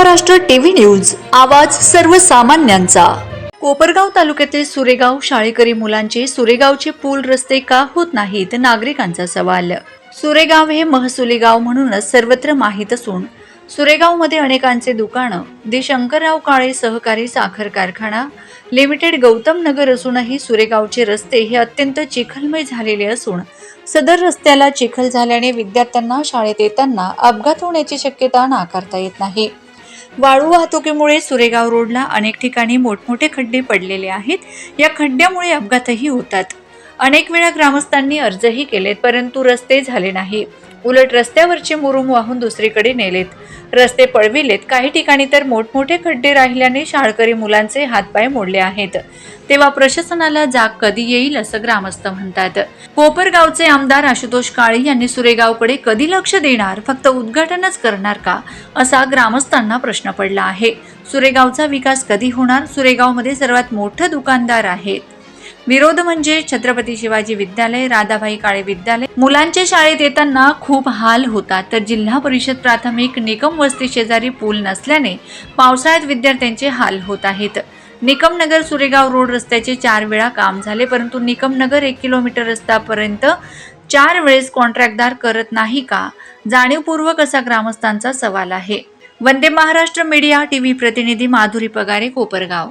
Maharashtra TV news आवाज सर्वसामान्यांचा. कोपरगाव तालुक्यातील सुरेगाव शाळेकरी मुलांचे सुरेगावचे पूल रस्ते का होत नाहीत नागरिकांचा सवाल. सुरेगाव हे महसुली गाव म्हणूनच सर्वत्र माहीत असून सुरेगावमध्ये अनेकांचे दुकानं दि शंकरराव काळे सहकारी साखर कारखाना लिमिटेड गौतम नगर असूनही सुरेगावचे रस्ते हे अत्यंत चिखलमय झालेले असून सदर रस्त्याला चिखल झाल्याने विद्यार्थ्यांना शाळेत येताना अपघात होण्याची शक्यता नाकारता येत नाही. वाळू वाहतुकीमुळे सुरेगाव रोडला अनेक ठिकाणी मोठमोठे खड्डे पडलेले आहेत. या खड्ड्यामुळे अपघातही होतात. अनेक वेळा ग्रामस्थांनी अर्जही केलेत परंतु रस्ते झाले नाही. उलट रस्त्यावरचे मुरुम वाहून दुसरीकडे नेलेत. रस्ते पळविलेत. काही ठिकाणी तर मोठमोठे खड्डे राहिल्याने शाळकरी मुलांचे हातपाय मोडले आहेत. तेव्हा प्रशासनाला जाग कधी येईल असं ग्रामस्थ म्हणतात. कोपरगावचे आमदार आशुतोष काळे यांनी सुरेगावकडे कधी लक्ष देणार फक्त उद्घाटनच करणार का असा ग्रामस्थांना प्रश्न पडला आहे. सुरेगावचा विकास कधी होणार? सुरेगावमध्ये सर्वात मोठं दुकानदार आहेत विरोध म्हणजे छत्रपती शिवाजी विद्यालय राधाबाई काळे विद्यालय. मुलांच्या शाळेत येताना खूप हाल होतात तर जिल्हा परिषद प्राथमिक निकम वस्ती शेजारी पूल नसल्याने पावसाळ्यात विद्यार्थ्यांचे हाल होत आहेत. निकमनगर सुरेगाव रोड रस्त्याचे चार वेळा काम झाले परंतु निकमनगर एक किलोमीटर रस्त्यापर्यंत चार वेळेस कॉन्ट्रॅक्टदार करत नाही का? जाणीवपूर्वक असा ग्रामस्थांचा सवाल आहे. वंदे महाराष्ट्र मीडिया टीव्ही प्रतिनिधी माधुरी पगारे कोपरगाव.